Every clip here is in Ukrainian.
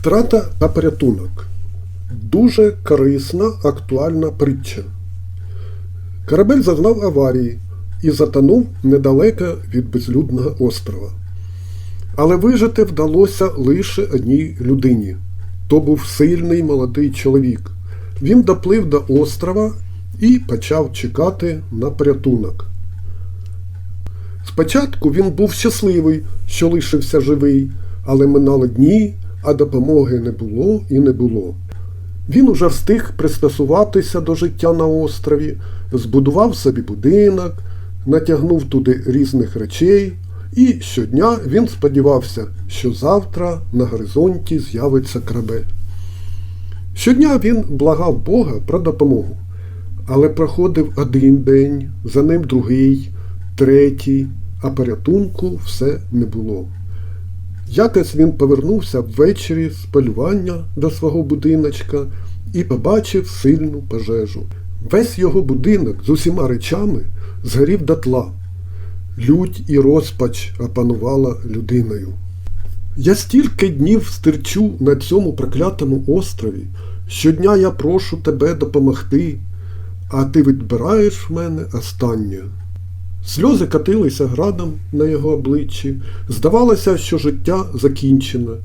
Втрата та порятунок. Дуже корисна, актуальна притча. Корабель зазнав аварії і затонув недалеко від безлюдного острова. Але вижити вдалося лише одній людині. То був сильний молодий чоловік. Він доплив до острова і почав чекати на порятунок. Спочатку він був щасливий, що лишився живий, але минали дні, а допомоги не було і не було. Він уже встиг пристосуватися до життя на острові, збудував собі будинок, натягнув туди різних речей, і щодня він сподівався, що завтра на горизонті з'явиться корабель. Щодня він благав Бога про допомогу, але проходив один день, за ним другий, третій, а порятунку все не було. Якось він повернувся ввечері з полювання до свого будиночка і побачив сильну пожежу. Весь його будинок з усіма речами згорів дотла. Лють і розпач опанувала людиною. Я стільки днів стерчу на цьому проклятому острові. Щодня я прошу тебе допомогти, а ти відбираєш в мене останнє. Сльози катилися градом на його обличчі. Здавалося, що життя закінчено.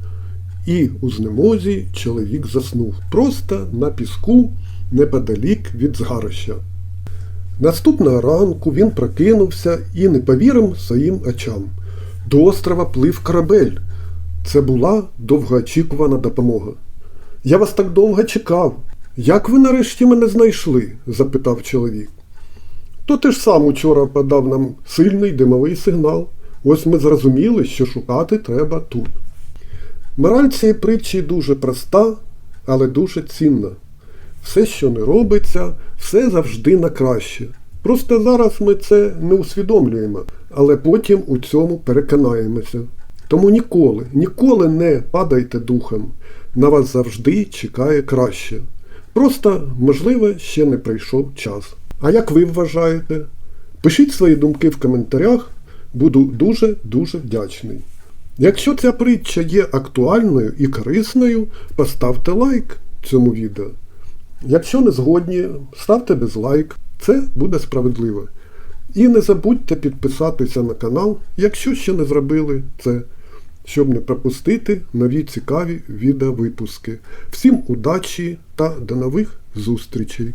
І у знемозі чоловік заснув просто на піску неподалік від згарища. Наступного ранку він прокинувся і не повірив своїм очам. До острова плив корабель. Це була довгоочікувана допомога. Я вас так довго чекав. Як ви нарешті мене знайшли? запитав чоловік. То ти ж сам учора подав нам сильний димовий сигнал. Ось ми зрозуміли, що шукати треба тут. Мораль цієї притчі дуже проста, але дуже цінна. Все, що не робиться, все завжди на краще. Просто зараз ми це не усвідомлюємо, але потім у цьому переконаємося. Тому ніколи, ніколи не падайте духом. На вас завжди чекає краще. Просто, можливо, ще не прийшов час. А як ви вважаєте? Пишіть свої думки в коментарях, буду дуже-дуже вдячний. Якщо ця притча є актуальною і корисною, поставте лайк цьому відео. Якщо не згодні, ставте дизлайк, це буде справедливо. І не забудьте підписатися на канал, якщо ще не зробили це, щоб не пропустити нові цікаві відеовипуски. Всім удачі та до нових зустрічей!